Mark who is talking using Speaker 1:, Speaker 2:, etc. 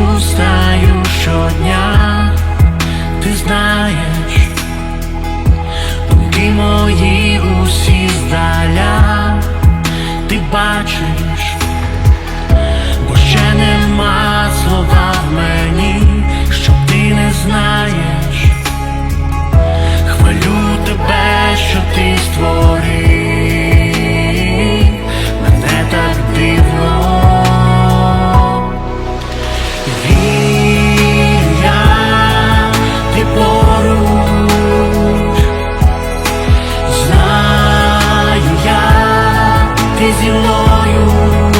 Speaker 1: встаю щодня, ти знаєш, думки мої усі здаля, ти бачиш. praise you, know You